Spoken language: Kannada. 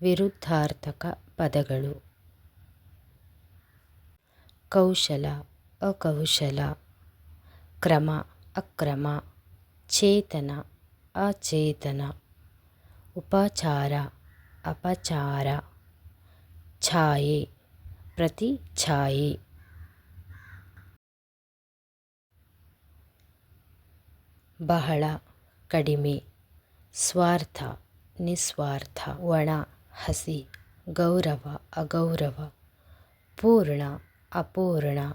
ವಿರುದ್ಧಾರ್ಥಕ ಪದಗಳು. ಕೌಶಲ, ಅಕೌಶಲ, ಕ್ರಮ, ಅಕ್ರಮ, ಚೇತನ, ಅಚೇತನ, ಉಪಚಾರ, ಅಪಚಾರ, ಛಾಯೆ ಪ್ರತಿಛಾಯೆ ಬಹಳ, ಕಡಿಮೆ, ಸ್ವಾರ್ಥ, ನಿಸ್ವಾರ್ಥ, ಒಣ. हसी गौरवा अगौरवा पूर्णा अपूर्णा.